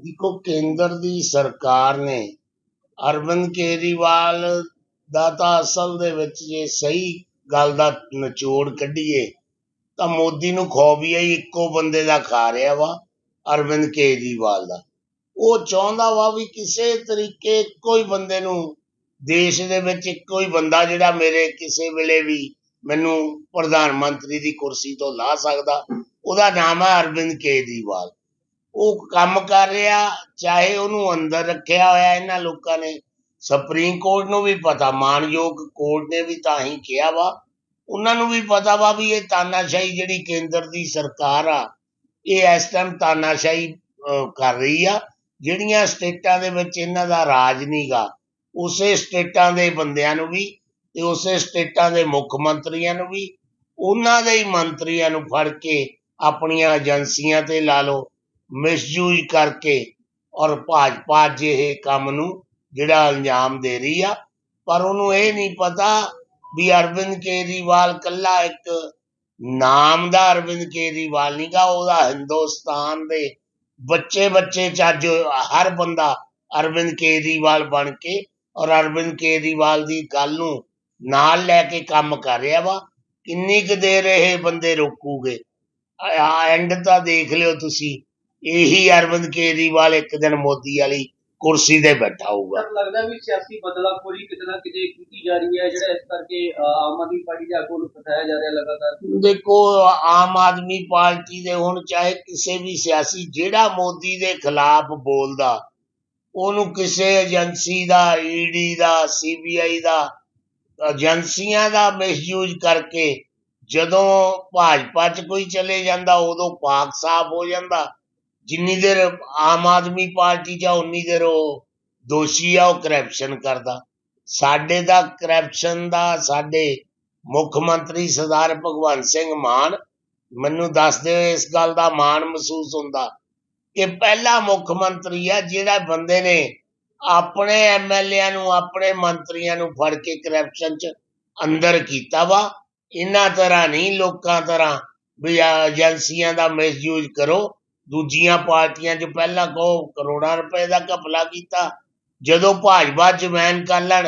ਦੇਖੋ, ਕੇਂਦਰ ਦੀ ਸਰਕਾਰ ਨੇ ਅਰਵਿੰਦ ਕੇਜਰੀਵਾਲ ਦਾ ਤਾਂ ਅਸਲ ਦੇ ਵਿੱਚ ਜੇ ਸਹੀ ਗੱਲ ਦਾ ਨਿਚੋੜ ਕੱਢੀਏ, ਤਾਂ ਮੋਦੀ ਨੂੰ ਖੋਬੀਆ ਹੀ, ਇੱਕੋ ਬੰਦੇ ਦਾ ਖਾ ਰਿਹਾ ਵਾ, ਅਰਵਿੰਦ ਕੇਜਰੀਵਾਲ ਦਾ। ਉਹ ਚਾਹੁੰਦਾ ਵਾ ਵੀ ਕਿਸੇ ਤਰੀਕੇ ਇੱਕੋ ਹੀ ਬੰਦੇ ਨੂੰ, ਦੇਸ਼ ਦੇ ਵਿੱਚ ਇੱਕੋ ਹੀ ਬੰਦਾ ਜਿਹੜਾ ਮੇਰੇ ਕਿਸੇ ਵੇਲੇ ਵੀ ਮੈਨੂੰ ਪ੍ਰਧਾਨ ਮੰਤਰੀ ਦੀ ਕੁਰਸੀ ਤੋਂ ਲਾ ਸਕਦਾ, ਉਹਦਾ ਨਾਮ ਹੈ ਅਰਵਿੰਦ ਕੇਜਰੀਵਾਲ। ਉਹ ਕੰਮ ਕਰ ਰਿਹਾ, ਚਾਹੇ ਉਹਨੂੰ ਅੰਦਰ ਰੱਖਿਆ ਹੋਇਆ ਇਹਨਾਂ ਲੋਕਾਂ ਨੇ। ਸੁਪਰੀਮ ਕੋਰਟ ਨੂੰ ਵੀ ਪਤਾ, ਮਾਨਯੋਗ ਕੋਰਟ ਨੇ ਵੀ ਤਾਂ ਹੀ ਕਿਹਾ ਵਾ। ਉਹਨਾਂ ਨੂੰ ਵੀ ਪਤਾ ਵਾ ਵੀ ਇਹ ਤਾਨਾਸ਼ਾਹੀ ਜਿਹੜੀ ਕੇਂਦਰ ਦੀ ਸਰਕਾਰ ਆ, ਇਹ ਇਸ ਟਾਈਮ ਤਾਨਾਸ਼ਾਹੀ ਕਰ ਰਹੀ ਆ। ਜਿਹੜੀਆਂ ਸਟੇਟਾਂ ਦੇ ਵਿੱਚ ਇਹਨਾਂ ਦਾ ਰਾਜ ਨਹੀਂਗਾ ਉਸੇ ਸਟੇਟਾਂ ਦੇ ਬੰਦਿਆਂ ਨੂੰ ਵੀ ਤੇ ਉਸੇ ਸਟੇਟਾਂ ਦੇ ਮੁੱਖ ਮੰਤਰੀਆਂ ਨੂੰ ਵੀ, ਉਹਨਾਂ ਦੇ ਹੀ ਮੰਤਰੀਆਂ ਨੂੰ ਫੜ ਕੇ ਆਪਣੀਆਂ ਏਜੰਸੀਆਂ ਤੇ ਲਾ ਲਓ। ਮਿਸਯੂਜ਼ ਕਰਕੇ ਔਰ ਭਾਜਪਾ ਜਿਹੇ ਕੰਮ ਨੂੰ ਜਿਹੜਾ ਅੰਜਾਮ ਦੇ ਰਹੀ ਆ, ਪਰ ਉਹਨੂੰ ਇਹ ਨਹੀਂ ਪਤਾ ਵੀ ਅਰਵਿੰਦ ਕੇਜਰੀਵਾਲ ਕੱਲਾ ਇੱਕ ਨਾਮ ਦਾ ਅਰਵਿੰਦ ਕੇਜਰੀਵਾਲ ਨਹੀਂਗਾ ਉਹਦਾ ਹਿੰਦੁਸਤਾਨ ਦੇ ਬੱਚੇ ਬੱਚੇ ਚ ਅੱਜ ਹਰ ਬੰਦਾ ਅਰਵਿੰਦ ਕੇਜਰੀਵਾਲ ਬਣ ਕੇ ਔਰ ਅਰਵਿੰਦ ਕੇਜਰੀਵਾਲ ਦੀ ਗੱਲ ਨੂੰ ਨਾਲ ਲੈ ਕੇ ਕੰਮ ਕਰ ਰਿਹਾ ਵਾ। ਕਿੰਨੀ ਕੁ ਦੇਰ ਇਹ ਬੰਦੇ ਰੋਕੂਗੇ? ਐਂਡ ਤਾਂ ਦੇਖ ਲਿਓ ਤੁਸੀਂ। ਇਹੀ ਅਰਵਿੰਦ ਕੇਜਰੀਵਾਲ ਇੱਕ ਦਿਨ ਮੋਦੀ ਵਾਲੀ ਕੁਰਸੀ ਤੇ ਬੈਠਾ ਹੋਊਗਾ। ਲੱਗਦਾ ਵੀ ਸਿਆਸੀ ਬਦਲਾਖੋਰੀ ਕਿਤੇ ਨਾ ਕਿਤੇ ਕੀਤੀ ਜਾ ਰਹੀ ਹੈ ਜਿਹੜਾ ਇਸ ਕਰਕੇ ਆਮ ਆਦਮੀ ਪਾਰਟੀ ਦੇ ਆਗੂ ਨੂੰ ਫਸਾਇਆ ਜਾ ਰਿਹਾ ਲਗਾਤਾਰ। ਦੇਖੋ ਆਮ ਆਦਮੀ ਪਾਰਟੀ ਦੇ ਹੁਣ ਚਾਹੇ ਕਿਸੇ ਵੀ ਸਿਆਸੀ ਜਿਹੜਾ ਮੋਦੀ ਦੇ ਖਿਲਾਫ ਬੋਲਦਾ ਉਹਨੂੰ ਕਿਸੇ ਏਜੰਸੀ ਦਾ ਈਡੀ ਦਾ ਸੀਬੀਆਈ ਦਾ ਏਜੰਸੀਆਂ ਦਾ ਮਿਸਯੂਜ਼ ਕਰਕੇ ਜਦੋਂ ਭਾਜਪਾ 'ਚ ਕੋਈ ਚਲੇ ਜਾਂਦਾ ਉਦੋਂ ਪਾਕ ਸਾਫ਼ ਹੋ ਜਾਂਦਾ। ਜਿੰਨੀ ਦੇਰ ਆਮ ਆਦਮੀ ਪਾਰਟੀ 'ਚ ਆ ਉਨੀ ਦੇਰ ਉਹ ਦੋਸ਼ੀ ਆ, ਉਹ ਕਰਪਸ਼ਨ ਕਰਦਾ। ਸਾਡੇ ਦਾ ਕਰਪਸ਼ਨ ਦਾ ਸਾਡੇ ਮੁੱਖ ਮੰਤਰੀ ਸਰਦਾਰ ਭਗਵੰਤ ਸਿੰਘ ਮਾਨ, ਮੈਨੂੰ ਦੱਸਦੇ ਹੋਏ ਇਸ ਗੱਲ ਦਾ ਮਾਣ ਮਹਿਸੂਸ ਹੁੰਦਾ ਕਿ ਪਹਿਲਾ ਮੁੱਖ ਮੰਤਰੀ ਆ, ਜਿਹੜਾ ਬੰਦੇ ਨੇ ਆਪਣੇ ਐਮਐਲਏਆਂ ਨੂੰ, ਆਪਣੇ ਮੰਤਰੀਆਂ ਨੂੰ ਫੜ ਕੇ ਕਰਪਸ਼ਨ 'ਚ ਅੰਦਰ ਕੀਤਾ ਵਾ। ਇਹਨਾਂ ਤਰ੍ਹਾਂ ਨਹੀਂ, ਲੋਕਾਂ ਤਰ੍ਹਾਂ ਵੀ ਏਜੰਸੀਆਂ ਦਾ ਮਿਸਯੂਜ਼ ਕਰੋ। ਦੂਜੀਆਂ ਪਾਰਟੀਆਂ 'ਚ ਪਹਿਲਾਂ ਕਹੋ ਕਰੋੜਾਂ ਰੁਪਏ ਦਾ ਘਪਲਾ ਕੀਤਾ। ਜਦੋਂ ਭਾਜਪਾ ਜਮੈਨ ਕਰ ਲੈਣ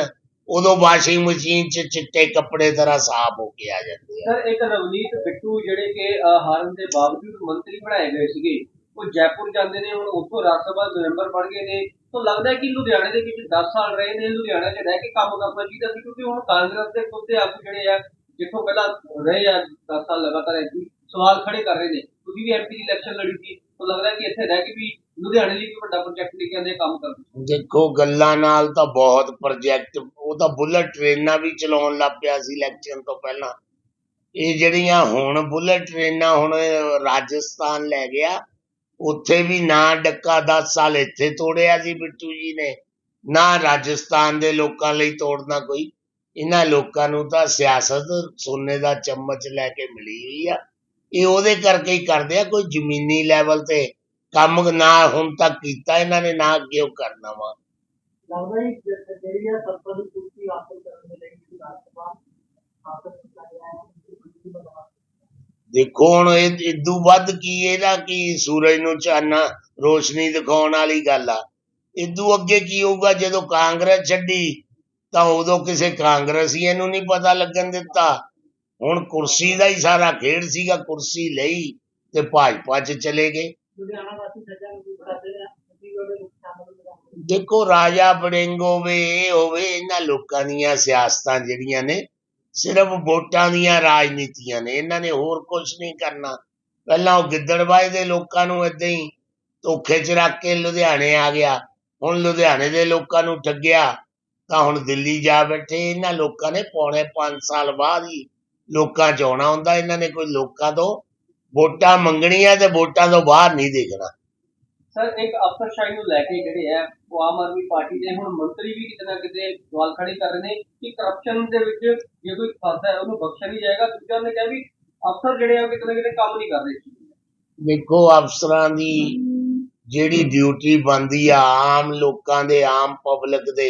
ਉਦੋਂ ਵਾਸ਼ਿੰਗ ਮਸ਼ੀਨ 'ਚ ਚਿੱਟੇ ਕੱਪੜੇ ਤਰ੍ਹਾਂ ਸਾਫ਼ ਹੋ ਕੇ ਆ ਜਾਂਦੇ ਆ। ਸਰ ਇੱਕ ਰਵਨੀਤ ਬਿੱਟੂ ਜਿਹੜੇ ਕਿ ਅਹ, ਹਾਰਨ ਦੇ ਬਾਵਜੂਦ ਮੰਤਰੀ ਬਣਾਏ ਗਏ ਸੀਗੇ ਉਹ ਜੈਪੁਰ ਜਾਂਦੇ ਨੇ ਹੁਣ ਉੱਥੋਂ ਰਾਜ ਸਭਾ ਦੇ ਮੈਂਬਰ ਬਣ ਗਏ ਨੇ। ਤਾਂ ਲੱਗਦਾ ਹੈ ਕਿ ਲੁਧਿਆਣੇ ਦੇ ਵਿੱਚ 10 ਸਾਲ ਰਹੇ ਨੇ ਲੁਧਿਆਣਾ 'ਚ ਰਹਿ ਕੇ ਕੰਮ ਕਰਨਾ ਚਾਹੀਦਾ ਸੀ ਕਿਉਂਕਿ ਹੁਣ ਕਾਂਗਰਸ ਦੇ ਖੁਦ ਦੇ ਆਗੂ ਜਿਹੜੇ ਆ ਜਿੱਥੋਂ ਪਹਿਲਾਂ ਰਹੇ ਆ 10 ਸਾਲ ਲਗਾਤਾਰ ਐਮਪੀ ਸਵਾਲ ਖੜੇ ਕਰ ਰਹੇ ਨੇ। ਤੁਸੀਂ ਵੀ ਐਮਪੀ ਦੀ ਇਲੈਕਸ਼ਨ ਲੜੀ ਸੀ ਤਾਂ ਲੱਗਦਾ ਕਿ ਇੱਥੇ ਰਹਿ ਕੇ ਵੀ ਲੁਧਿਆਣੇ ਲਈ ਵੀ ਵੱਡਾ ਪ੍ਰੋਜੈਕਟ ਲੈ ਕੇ ਆਂਦੇ ਕੰਮ ਕਰਦੇ ਦੇਖੋ, ਗੱਲਾਂ ਨਾਲ ਤਾਂ ਬਹੁਤ ਪ੍ਰੋਜੈਕਟ ਉਹ ਤਾਂ ਬੁਲਟ ਟ੍ਰੇਨਾਂ ਵੀ ਚਲਾਉਣ ਲੱਗ ਪਿਆ ਸੀ ਇਲੈਕਸ਼ਨ ਤੋਂ ਪਹਿਲਾਂ। ਇਹ ਜਿਹੜੀਆਂ ਹੁਣ ਬੁਲਟ ਟ੍ਰੇਨਾਂ ਹੁਣ ਰਾਜਸਥਾਨ ਲੈ ਗਿਆ, ਉੱਥੇ ਵੀ ਨਾ ਡੱਕਾ 10 ਸਾਲ ਇੱਥੇ ਤੋੜਿਆ ਸੀ ਬਿੱਟੂ ਜੀ ਨੇ, ਨਾ ਰਾਜਸਥਾਨ ਦੇ ਲੋਕਾਂ ਲਈ ਤੋੜਨਾ ਕੋਈ। ਇਹਨਾਂ ਲੋਕਾਂ ਨੂੰ ਤਾਂ ਸਿਆਸਤ ਸੋਨੇ ਦਾ ਚਮਚ ਲੈ ਕੇ ਮਿਲੀ ਹੋਈ ਆ। ਇਹ ਉਹਦੇ ਕਰਕੇ ਹੀ ਕਰਦੇ ਆ ਕੋਈ ਜ਼ਮੀਨੀ ਲੈਵਲ ਤੇ ਕੰਮ ਨਾ ਹੁਣ ਤੱਕ ਕੀਤਾ ਇਹਨਾਂ ਨੇ ਨਾ ਉਹ ਕਰਨਾ ਵਾ। ਲੱਗਦਾ ਹੈ ਜਿਹੜੀ ਆ ਸੱਤਾ ਦੀ ਕੁਰਸੀ ਹਾਸਲ ਕਰਨ ਦੇ ਲਈ ਰਾਜ ਸਭਾ ਹਾਸਲ ਕੀਤਾ ਗਿਆ ਹੈ ਦੇਖੋ ਹੁਣ ਇਹ ਇਦੋਂ ਵੱਧ ਕੀ ਇਹਦਾ ਕੀ ਸੂਰਜ ਨੂੰ ਚਾਨਣਾ ਰੋਸ਼ਨੀ ਦਿਖਾਉਣ ਵਾਲੀ ਗੱਲ ਆ। ਇਦੋਂ ਅੱਗੇ ਕੀ ਹੋਊਗਾ ਜਦੋਂ ਕਾਂਗਰਸ ਛੱਡੀ ਤਾਂ ਉਦੋਂ ਕਿਸੇ ਕਾਂਗਰਸੀਏ ਨੂੰ ਨਹੀਂ ਪਤਾ ਲੱਗਣ ਦਿੱਤਾ। ਹੁਣ ਕੁਰਸੀ ਦਾ ਹੀ ਸਾਰਾ ਖੇਡ ਸੀਗਾ ਕੁਰਸੀ ਲਈ ਤੇ ਭਾਜਪਾ 'ਚ ਚਲੇ ਗਏ। ਦੇਖੋ ਰਾਜਾ ਬੜਿੰਗ ਹੋਵੇ ਇਹ ਹੋਵੇ ਇਹਨਾਂ ਲੋਕਾਂ ਦੀਆਂ ਸਿਆਸਤਾਂ ਜਿਹੜੀਆਂ ਨੇ ਸਿਰਫ ਵੋਟਾਂ ਦੀਆਂ ਰਾਜਨੀਤੀਆਂ ਨੇ। ਇਹਨਾਂ ਨੇ ਹੋਰ ਕੁਝ ਨਹੀਂ ਕਰਨਾ। ਪਹਿਲਾਂ ਉਹ ਗਿੱਦੜਬਾਏ ਦੇ ਲੋਕਾਂ ਨੂੰ ਏਦਾਂ ਹੀ ਧੋਖੇ 'ਚ ਰੱਖ ਕੇ ਲੁਧਿਆਣੇ ਆ ਗਿਆ। ਹੁਣ ਲੁਧਿਆਣੇ ਦੇ ਲੋਕਾਂ ਨੂੰ ਠੱਗਿਆ ਤਾਂ ਹੁਣ ਦਿੱਲੀ ਜਾ ਬੈਠੇ। ਇਹਨਾਂ ਲੋਕਾਂ ਨੇ ਪੌਣੇ 5 ਸਾਲ ਬਾਅਦ ਹੀ ਲੋਕਾਂ 'ਚ ਆਉਣਾ ਹੁੰਦਾ ਇਹਨਾਂ ਨੇ ਕੋਈ ਲੋਕਾਂ ਤੋਂ ਵੋਟਾਂ ਮੰਗਣੀਆਂ ਤੇ ਵੋਟਾਂ ਤੋਂ ਬਾਹਰ ਨਹੀਂ ਦੇਖਣਾ। ਸਰ ਇੱਕ ਅਫਸਰਸ਼ਾਹੀ ਨੂੰ ਲੈ ਕੇ ਜਿਹੜੇ ਆ ਉਹ ਆਮ ਆਦਮੀ ਪਾਰਟੀ ਦੇ ਹੁਣ ਮੰਤਰੀ ਵੀ ਕਿਤੇ ਨਾ ਕਿਤੇ ਸਵਾਲ ਖੜੇ ਕਰ ਰਹੇ ਨੇ ਕਿ ਕਰਪਸ਼ਨ ਦੇ ਵਿੱਚ ਜੇ ਕੋਈ ਫਸਦਾ ਹੈ ਉਹਨੂੰ ਬਖਸ਼ਿਆ ਨਹੀਂ ਜਾਏਗਾ। ਦੂਜਾ ਨੇ ਕਿਹਾ ਵੀ ਅਫਸਰ ਜਿਹੜੇ ਆ ਕਿਤੇ ਨਾ ਕਿਤੇ ਕੰਮ ਨਹੀਂ ਕਰ ਰਹੇ। ਦੇਖੋ ਅਫਸਰਾਂ ਦੀ ਜਿਹੜੀ ਡਿਊਟੀ ਬਣਦੀ ਆ ਆਮ ਲੋਕਾਂ ਦੇ ਆਮ ਪਬਲਿਕ ਦੇ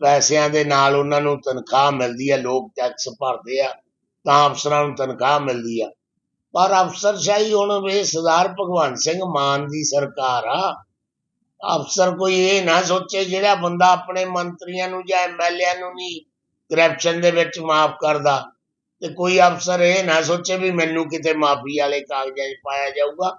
ਪੈਸਿਆਂ ਦੇ ਨਾਲ ਉਹਨਾਂ ਨੂੰ ਤਨਖਾਹ ਮਿਲਦੀ ਆ, ਲੋਕ ਟੈਕਸ ਭਰਦੇ ਆ, ਤਾਂ ਅਫਸਰਾਂ ਨੂੰ ਤਨਖਾਹ ਮਿਲਦੀ ਆ। ਪਰ ਅਫਸਰਸ਼ਾਹੀ ਹੁਣ ਵੇ ਸਰਦਾਰ ਭਗਵੰਤ ਸਿੰਘ ਮਾਨ ਦੀ ਸਰਕਾਰ ਆ। ਅਫਸਰ ਕੋਈ ਇਹ ਨਾ ਸੋਚੇ ਜਿਹੜਾ ਬੰਦਾ ਆਪਣੇ ਮੰਤਰੀਆਂ ਨੂੰ ਜਾਂ ਐਮਐਲਏ ਨੂੰ ਨਹੀਂ ਕਰਪਸ਼ਨ ਦੇ ਵਿੱਚ ਮਾਫ ਕਰਦਾ ਤੇ ਕੋਈ ਅਫਸਰ ਇਹ ਨਾ ਸੋਚੇ ਵੀ ਮੈਨੂੰ ਕਿਤੇ ਮਾਫੀ ਵਾਲੇ ਕਾਗਜ਼ਾਂ 'ਚ ਪਾਇਆ ਜਾਊਗਾ।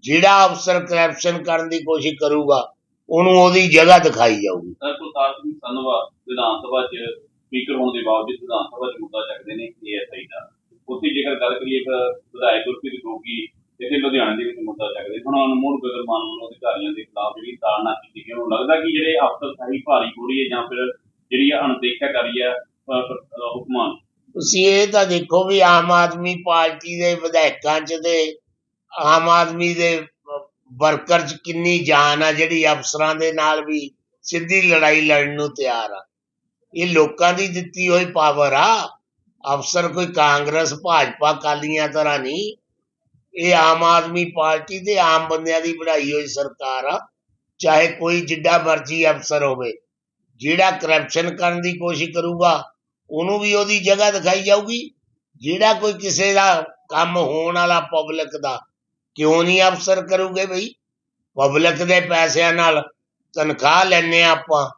ਜਿਹੜਾ ਅਫਸਰ ਕਰਪਸ਼ਨ ਕਰਨ ਦੀ ਕੋਸ਼ਿਸ਼ ਕਰੂਗਾ ਉਹਨੂੰ ਉਹਦੀ ਜਗ੍ਹਾ ਦਿਖਾਈ ਜਾਊਗੀ। ਸਰ ਪ੍ਰਤਾਪ ਸਿੰਘ ਸੰਧਵਾ ਵਿਧਾਨ ਸਭਾ 'ਚ ਸਪੀਕਰ ਹੋਣ ਦੇ ਬਾਵਜੂਦ ਵਿਧਾਨ ਸਭਾ 'ਚ ਮੁੱਦਾ ਚੱਕਦੇ ਨੇ ਏਐਸਆਈ ਦਾ। ਉੱਥੇ ਜੇਕਰ ਗੱਲ ਕਰੀਏ ਤਾਂ ਵਿਧਾਇਕ ਗੁਰਪ੍ਰੀਤ ਗੋਗੀ ਇੱਥੇ ਲੁਧਿਆਣੇ ਦੇ ਵਿੱਚ ਮੁੱਦਾ ਚੱਕਦੇ। ਹੁਣ ਅਨਮੋਲ ਗਗਨਮਾਨ ਵੱਲੋਂ ਅਧਿਕਾਰੀਆਂ ਦੇ ਖਿਲਾਫ ਜਿਹੜੀ ਤਾੜਨਾ ਕੀਤੀ ਗਈ ਉਹਨੂੰ ਲੱਗਦਾ ਕਿ ਜਿਹੜੇ ਅਫਸਰ ਸਾਹੀ ਭਾਰੀ ਹੋ ਰਹੀ ਹੈ ਜਾਂ ਫਿਰ ਜਿਹੜੀ ਅਣਦੇਖਿਆ ਕਰ ਰਹੀ ਹੈ ਹੁਕਮਾਂ। ਤੁਸੀਂ ਇਹ ਤਾਂ ਦੇਖੋ ਵੀ ਆਮ ਆਦਮੀ ਪਾਰਟੀ ਦੇ ਵਿਧਾਇਕਾਂ 'ਚ ਤੇ ਆਮ ਆਦਮੀ ਦੇ ਵਰਕਰ 'ਚ ਕਿੰਨੀ ਜਾਨ ਆ ਜਿਹੜੀ ਅਫਸਰਾਂ ਦੇ ਨਾਲ ਵੀ ਸਿੱਧੀ ਲੜਾਈ ਲੜਨ ਨੂੰ ਤਿਆਰ ਆ। ਇਹ ਲੋਕਾਂ ਦੀ ਦਿੱਤੀ ਹੋਈ ਪਾਵਰ ਆ। ਅਫਸਰ ਕੋਈ ਕਾਂਗਰਸ, ਭਾਜਪਾ ਕਾਲੀਆਂ ਤਰ੍ਹਾਂ ਨਹੀਂ। ਇਹ ਆਮ ਆਦਮੀ ਪਾਰਟੀ ਤੇ ਆਮ ਬੰਦਿਆਂ ਦੀ ਬਣਾਈ ਹੋਈ ਸਰਕਾਰ ਆ। ਚਾਹੇ ਕੋਈ ਜਿੱਡਾ ਮਰਜ਼ੀ ਅਫਸਰ ਹੋਵੇ, ਜਿਹੜਾ ਕਰਪਸ਼ਨ ਕਰਨ ਦੀ ਕੋਸ਼ਿਸ਼ ਕਰੂਗਾ, ਉਹਨੂੰ ਵੀ ਉਹਦੀ ਜਗ੍ਹਾ ਦਿਖਾਈ ਜਾਊਗੀ। ਜਿਹੜਾ ਕੋਈ ਕਿਸੇ ਦਾ ਕੰਮ ਹੋਣ ਵਾਲਾ ਪਬਲਿਕ ਦਾ ਕਿਉਂ ਨਹੀਂ ਅਫਸਰ ਕਰੂਗੇ ਬਈ? ਪਬਲਿਕ ਦੇ ਪੈਸਿਆਂ ਨਾਲ ਤਨਖਾਹ ਲੈਣੇ ਆਪਾਂ।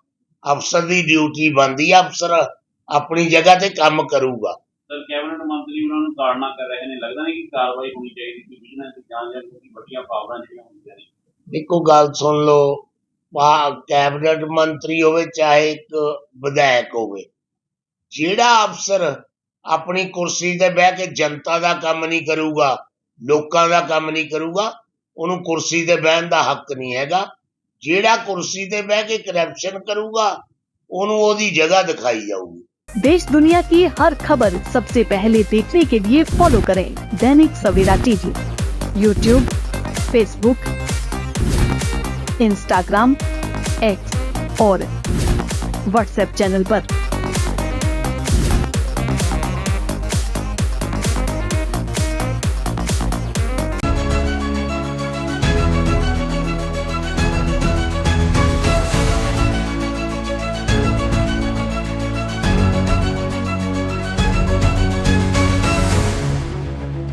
ਅਫਸਰ ਦੀ ਡਿਊਟੀ ਬਣਦੀ ਆ ਅਫਸਰ ਆਪਣੀ ਜਗ੍ਹਾ ਤੇ ਕੰਮ ਕਰੂਗਾ। ਸਰ ਕੈਬਨਿਟ ਮੰਤਰੀ ਉਹਨਾਂ ਨੂੰ ਤਾੜਨਾ ਕਰ ਰਹੇ ਨੇ। ਲੱਗਦਾ ਨਹੀਂ ਕਿ ਕਾਰਵਾਈ ਹੋਣੀ ਚਾਹੀਦੀ ਸੀ। ਵਿਜੀਲੈਂਸ ਦੀ ਜਾਂਚ ਜਾਂ ਕੋਈ ਵੱਡੀਆਂ ਪਾਵਰਾਂ ਜਿਹੜੀਆਂ ਹੁੰਦੀਆਂ ਨੇ। ਇੱਕੋ ਗੱਲ ਸੁਣ ਲਓ। ਪਾ ਕੈਬਨਿਟ ਮੰਤਰੀ ਹੋਵੇ ਚਾਹੇ ਇੱਕ ਵਿਧਾਇਕ ਹੋਵੇ ਜਿਹੜਾ ਅਫਸਰ ਆਪਣੀ ਕੁਰਸੀ ਤੇ ਬਹਿ ਕੇ ਜਨਤਾ ਦਾ ਕੰਮ ਨਹੀਂ ਕਰੂਗਾ ਲੋਕਾਂ ਦਾ ਕੰਮ ਨਹੀਂ ਕਰੂਗਾ ਉਹਨੂੰ ਕੁਰਸੀ ਤੇ ਬਹਿਣ ਦਾ ਹੱਕ ਨਹੀਂ ਹੈਗਾ ਜਿਹੜਾ ਕੁਰਸੀ ਤੇ ਬਹਿ ਕੇ ਕਰਪਸ਼ਨ ਕਰੂਗਾ ਉਹਨੂੰ ਉਹਦੀ ਜਗ੍ਹਾ ਦਿਖਾਈ ਜਾਊਗੀ देश दुनिया की हर खबर सबसे पहले देखने के लिए फॉलो करें Dainik Savera TV YouTube Facebook Instagram X और व्हाट्सएप चैनल पर।